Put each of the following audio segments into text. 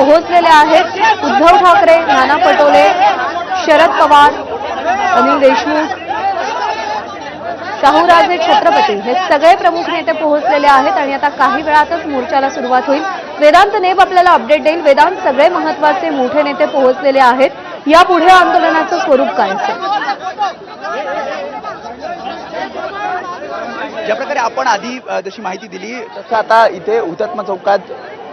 पोहोचलेले आहेत. उद्धव ठाकरे नाना पटोले शरद पवार अनिल देशमुख शाहूराजे छत्रपती हे सगळे प्रमुख नेते पोहोचलेले आहेत आणि आता काही वेळातच मोर्चाला सुरुवात होईल. वेदांत नेब आपल्याला अपडेट देईल. वेदांत सगळे महत्त्वाचे मोठे नेते पोहोचलेले आहेत. यापुढे आंदोलनाचं स्वरूप काय असेल? ज्या प्रकारे आपण आधी जशी माहिती दिली तसं आता इथे हुतात्मा चौकात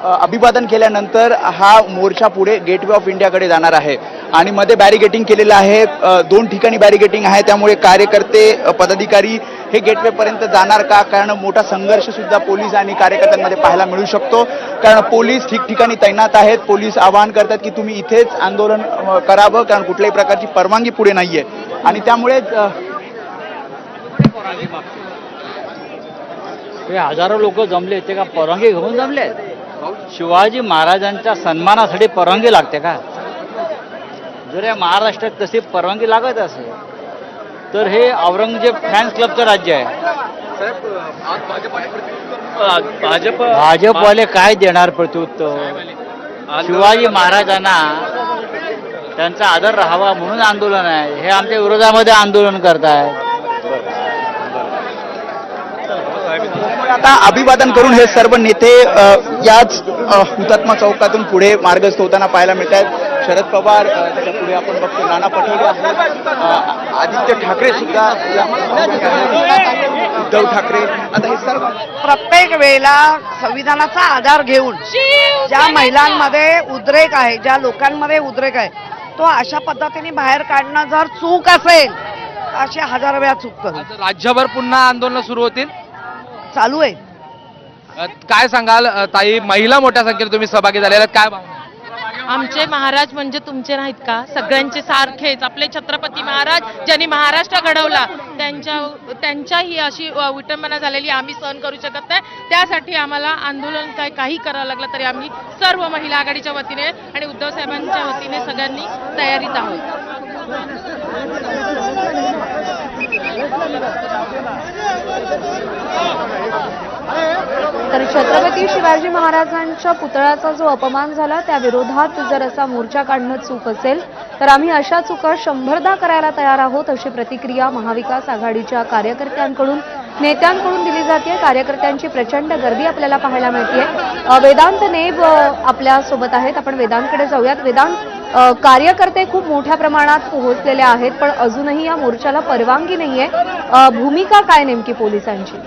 अभिवादन केल्यानंतर हा मोर्चा पुढे गेटवे ऑफ इंडियाकडे जाणार आहे. आणि मध्ये बॅरिगेटिंग केलेलं आहे. दोन ठिकाणी बॅरिगेटिंग आहे. त्यामुळे कार्यकर्ते पदाधिकारी हे गेटवे पर्यंत जाणार का? कारण मोठा संघर्ष सुद्धा पोलीस आणि कार्यकर्त्यांमध्ये पाहायला मिळू शकतो. कारण पोलीस ठिकठिकाणी तैनात आहेत. पोलीस आवाहन करतात की तुम्ही इथेच आंदोलन करावं. कारण कुठल्याही प्रकारची परवानगी पुढे नाहीये. आणि त्यामुळे हे हजारो लोक जमले. ते का परवानगी घेऊन जमले? शिवाजी महाराजांच्या सन्मानासाठी परवानगी लागते का? जर या महाराष्ट्रात तशी परवानगी लागत असेल तर हे औरंगजेब फॅन्स क्लबचं राज्य आहे. भाजप भाजपवाले काय देणार प्रत्युत्तर शिवाजी महाराजांना त्यांचा आदर राहावा म्हणून आंदोलन आहे. हे आमच्या विरोधामध्ये आंदोलन करतायत त्यामुळे आता अभिवादन करून हे सर्व नेते याच हुतात्मा चौकातून पुढे मार्गस्थ होताना पाहायला मिळत आहेत शरद पवार त्याच्या पुढे आपण बघतो नाना पटोले आहेत. आदित्य ठाकरे सुद्धा उद्धव ठाकरे. आता हे सर्व प्रत्येक वेळेला संविधानाचा आधार घेऊन ज्या महिलांमध्ये उद्रेक आहे ज्या लोकांमध्ये उद्रेक आहे तो अशा पद्धतीने बाहेर काढणं जर चूक असेल अशी हजार वेळा चूक करू. राज्यभर पुन्हा आंदोलन सुरू होतील. चालू आहे. काय सांगाल ताई? महिला मोठ्या संख्येने तुम्ही सहभागी झालेल्या काय आमचे महाराज म्हणजे तुमचे नाहीत का? सगळ्यांचे सारखेच आपले छत्रपती महाराज ज्यांनी महाराष्ट्र घडवला त्यांच्या त्यांच्या ही अशी विटंबना झालेली आम्ही सहन करू शकत नाही. त्यासाठी आम्हाला आंदोलन काय काही करावं लागलं तरी आम्ही सर्व महिला आघाडीच्या वतीने आणि उद्धव साहेबांच्या वतीने सगळ्यांनी तयारीत आहोत. तर छत्रपती शिवाजी महाराजांच्या पुतळ्याचा जो अपमान झाला त्या विरोधात जर असा मोर्चा काढणं चूक असेल तर आम्ही अशा चुका शंभरदा करायला तयार आहोत अशी प्रतिक्रिया महाविकास आघाडीच्या कार्यकर्त्यांकडून नेत्यांकडून दिली जाते. कार्यकर्त्यांची प्रचंड गर्दी आपल्याला पाहायला मिळते वेदांत नेब आपल्यासोबत आहेत. आपण वेदांतकडे जाऊयात. वेदांत कार्यकर्ते खूप मोठ्या प्रमाणात पोहोचलेले आहेत पण अजूनही या मोर्चाला परवानगी नाहीये. भूमिका काय नेमकी पोलिसांची?